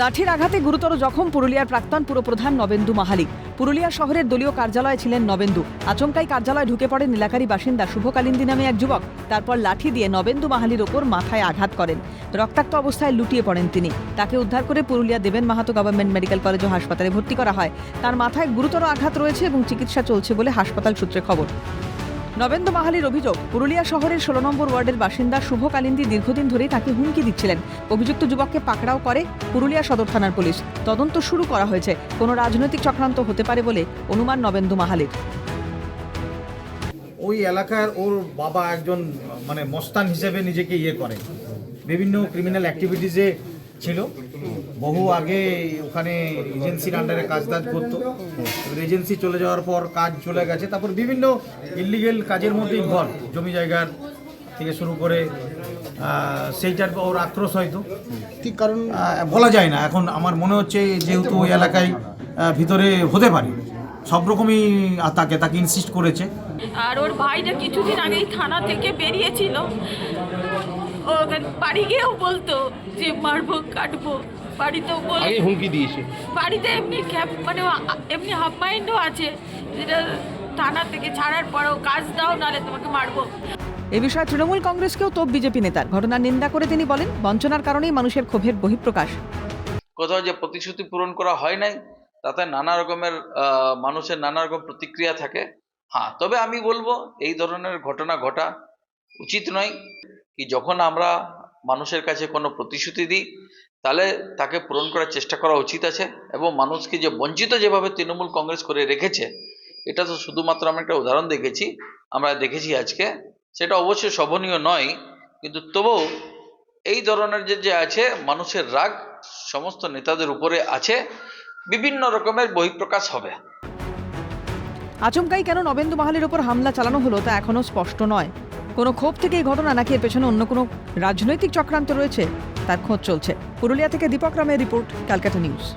লাঠির আঘাতে গুরুতর জখম পুরুলিয়ার প্রাক্তন পুরপ্রধান নবেন্দু মাহালি। পুরুলিয়া শহরের দলীয় কার্যালয়ে ছিলেন নবেন্দু। আচমকাই কার্যালয়ে ঢুকে পড়েন এলাকারই বাসিন্দা শুভকালিন্দী নামে এক যুবক। তারপর লাঠি দিয়ে নবেন্দু মাহালির ওপর মাথায় আঘাত করেন। রক্তাক্ত অবস্থায় লুটিয়ে পড়েন তিনি। তাকে উদ্ধার করে Purulia Deben Mahato government medical college ও হাসপাতালে ভর্তি করা হয়। তার মাথায় গুরুতর আঘাত রয়েছে এবং চিকিৎসা চলছে বলে হাসপাতাল সূত্রে খবর। নবেন্দু মাহালির অভিযোগ, পুরুলিয়া শহরের ষোলো নম্বর ওয়ার্ডের বাসিন্দা শুভ কালিন্দি দীর্ঘদিন ধরেই তাকে হুমকি দিচ্ছিলেন। অভিযুক্ত যুবককে পাকড়াও করে পুরুলিয়া সদর থানার পুলিশ। তদন্ত শুরু করা হয়েছে। কোনো রাজনৈতিক চক্রান্ত হতে পারে বলে অনুমান নবেন্দু মাহালির। ওই এলাকার ওর বাবা একজন মানে মস্তান হিসেবে নিজেকে ইয়ে করে। বিভিন্ন ক্রিমিনাল অ্যাক্টিভিটিসে ছিল। বহু আগে ওখানে এজেন্সির আন্ডারে কাজ টাজ করতো। এজেন্সি চলে যাওয়ার পর কাজ চলে গেছে। তারপর বিভিন্ন ইলিগেল কাজের মধ্যে ইনভলভ জমি জায়গার থেকে শুরু করে সেইটার ওর আক্রোশ হয়তো। ঠিক কারণ বলা যায় না। এখন আমার মনে হচ্ছে যেহেতু ওই এলাকায় ভিতরে হতে পারে। সব রকমই তাকে তাকে ইনসিস্ট করেছে। আর ওর ভাইটা কিছুদিন আগেই থানা থেকে বেরিয়েছিল। ও ওখানে বাড়ি গিয়েও বলতো যে মারবো কাটবো। বাড়িতেও বল। আগে হুমকি দিয়েছে। বাড়িতে এমনি ক্যাপ মানে এমনি হাফ মাইন্ডও আছে যেটা থানা থেকে ছাড়ার পরেও কাজ দাও নাহলে তোমাকে মারবো। এ বিষয়ে তৃণমূল কংগ্রেসকেও তোপ বিজেপি নেতার। ঘটনার নিন্দা করে তিনি বলেন বঞ্চনার কারণেই মানুষের ক্ষোভের বহিঃপ্রকাশ। কোথাও যে প্রতিশ্রুতি পূরণ করা হয় নাই তাতে নানা রকমের আহ, মানুষের নানা রকম প্রতিক্রিয়া থাকে। হ্যাঁ তবে আমি বলব এই ধরনের ঘটনা ঘটা উচিত নয়। কি যখন আমরা মানুষের কাছে কোনো প্রতিশ্রুতি দিই তাহলে তাকে পূরণ করার চেষ্টা করা উচিত আছে এবং মানুষকে যে বঞ্চিত যেভাবে তৃণমূল কংগ্রেস করে রেখেছে, এটা তো শুধুমাত্র আমরা একটা উদাহরণ দেখেছি, আমরা দেখেছি আজকে, সেটা অবশ্যই শোভনীয় নয়, কিন্তু তবুও এই ধরনের যে যে আছে, মানুষের রাগ সমস্ত নেতাদের উপরে আছে, বিভিন্ন রকমের বহিঃপ্রকাশ হবে। আচমকাই কেন নবেন্দু মাহালির ওপর হামলা চালানো হলো তা এখনও স্পষ্ট নয়। কোনো ক্ষোভ থেকে এই ঘটনা নাকি এর পেছনে অন্য কোনো রাজনৈতিক চক্রান্ত রয়েছে? তার খোঁজ চলছে। পুরুলিয়া থেকে দীপক রামের রিপোর্ট ক্যালকাটা নিউজ।